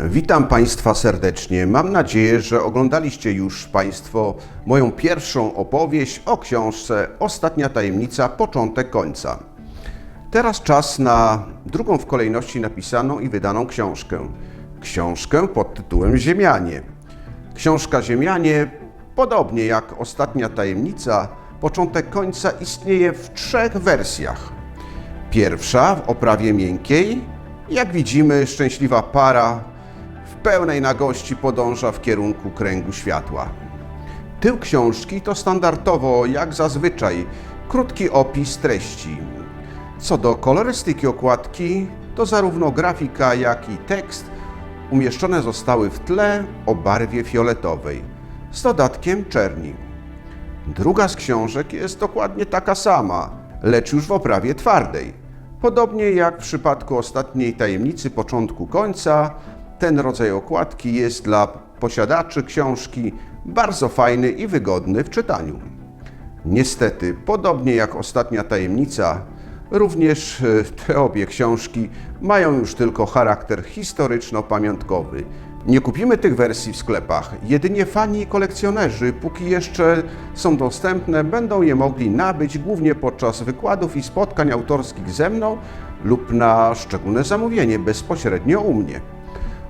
Witam Państwa serdecznie. Mam nadzieję, że oglądaliście już Państwo moją pierwszą opowieść o książce Ostatnia tajemnica początek końca. Teraz czas na drugą w kolejności napisaną i wydaną książkę. Książkę pod tytułem Ziemianie. Książka Ziemianie, podobnie jak Ostatnia tajemnica początek końca, istnieje w trzech wersjach. Pierwsza w oprawie miękkiej. Jak widzimy, szczęśliwa para pełnej nagości podąża w kierunku kręgu światła. Tył książki to standardowo, jak zazwyczaj, krótki opis treści. Co do kolorystyki okładki, to zarówno grafika, jak i tekst umieszczone zostały w tle o barwie fioletowej, z dodatkiem czerni. Druga z książek jest dokładnie taka sama, lecz już w oprawie twardej. Podobnie jak w przypadku ostatniej tajemnicy początku końca, ten rodzaj okładki jest dla posiadaczy książki bardzo fajny i wygodny w czytaniu. Niestety, podobnie jak ostatnia tajemnica, również e, te obie książki mają już tylko charakter historyczno-pamiątkowy. Nie kupimy tych wersji w sklepach. Jedynie fani i kolekcjonerzy, póki jeszcze są dostępne, będą je mogli nabyć głównie podczas wykładów i spotkań autorskich ze mną lub na szczególne zamówienie bezpośrednio u mnie.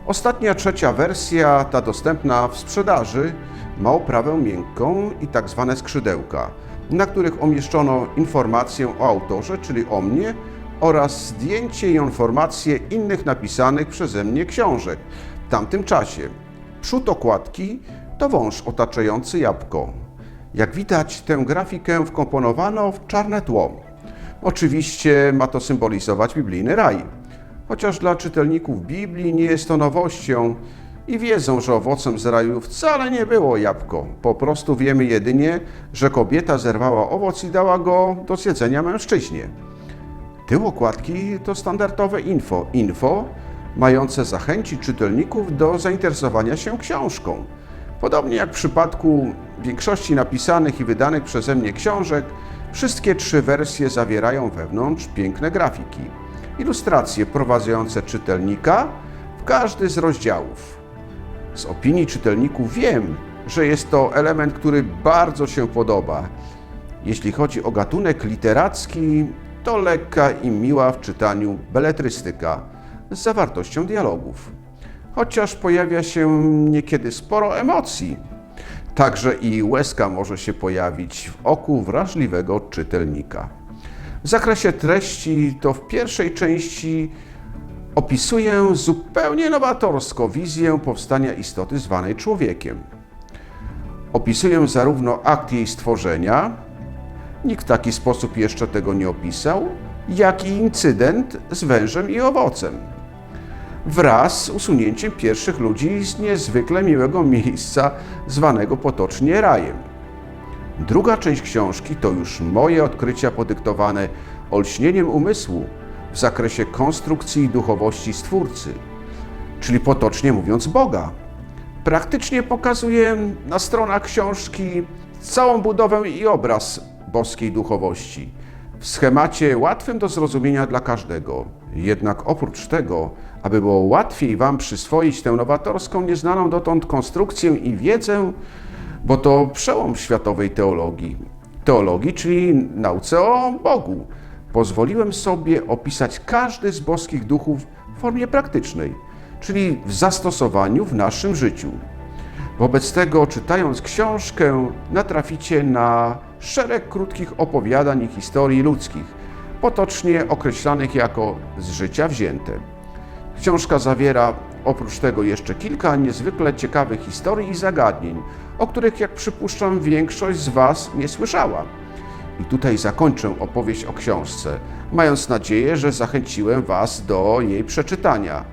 Ostatnia trzecia wersja, ta dostępna w sprzedaży, ma oprawę miękką i tak zwane skrzydełka, na których umieszczono informację o autorze, czyli o mnie, oraz zdjęcie i informacje innych napisanych przeze mnie książek w tamtym czasie. Przód okładki to wąż otaczający jabłko. Jak widać, tę grafikę wkomponowano w czarne tło. Oczywiście ma to symbolizować biblijny raj. Chociaż dla czytelników Biblii nie jest to nowością i wiedzą, że owocem z raju wcale nie było jabłko. Po prostu wiemy jedynie, że kobieta zerwała owoc i dała go do zjedzenia mężczyźnie. Tył okładki to standardowe info. Info mające zachęcić czytelników do zainteresowania się książką. Podobnie jak w przypadku większości napisanych i wydanych przeze mnie książek, wszystkie trzy wersje zawierają wewnątrz piękne grafiki, ilustracje prowadzące czytelnika w każdy z rozdziałów. Z opinii czytelników wiem, że jest to element, który bardzo się podoba. Jeśli chodzi o gatunek literacki, to lekka i miła w czytaniu beletrystyka z zawartością dialogów. Chociaż pojawia się niekiedy sporo emocji. Także i łezka może się pojawić w oku wrażliwego czytelnika. W zakresie treści to w pierwszej części opisuję zupełnie nowatorsko wizję powstania istoty zwanej człowiekiem. Opisuję zarówno akt jej stworzenia, nikt w taki sposób jeszcze tego nie opisał, jak i incydent z wężem i owocem. Wraz z usunięciem pierwszych ludzi z niezwykle miłego miejsca, zwanego potocznie rajem. Druga część książki to już moje odkrycia podyktowane olśnieniem umysłu w zakresie konstrukcji i duchowości Stwórcy, czyli potocznie mówiąc Boga. Praktycznie pokazuję na stronach książki całą budowę i obraz boskiej duchowości w schemacie łatwym do zrozumienia dla każdego. Jednak oprócz tego, aby było łatwiej Wam przyswoić tę nowatorską, nieznaną dotąd konstrukcję i wiedzę, bo to przełom światowej teologii. Teologii, czyli nauce o Bogu. Pozwoliłem sobie opisać każdy z boskich duchów w formie praktycznej, czyli w zastosowaniu w naszym życiu. Wobec tego, czytając książkę, natraficie na szereg krótkich opowiadań i historii ludzkich, potocznie określanych jako z życia wzięte. Książka zawiera oprócz tego jeszcze kilka niezwykle ciekawych historii i zagadnień, o których, jak przypuszczam, większość z Was nie słyszała. I tutaj zakończę opowieść o książce, mając nadzieję, że zachęciłem Was do jej przeczytania.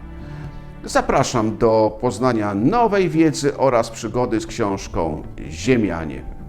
Zapraszam do poznania nowej wiedzy oraz przygody z książką Ziemianie.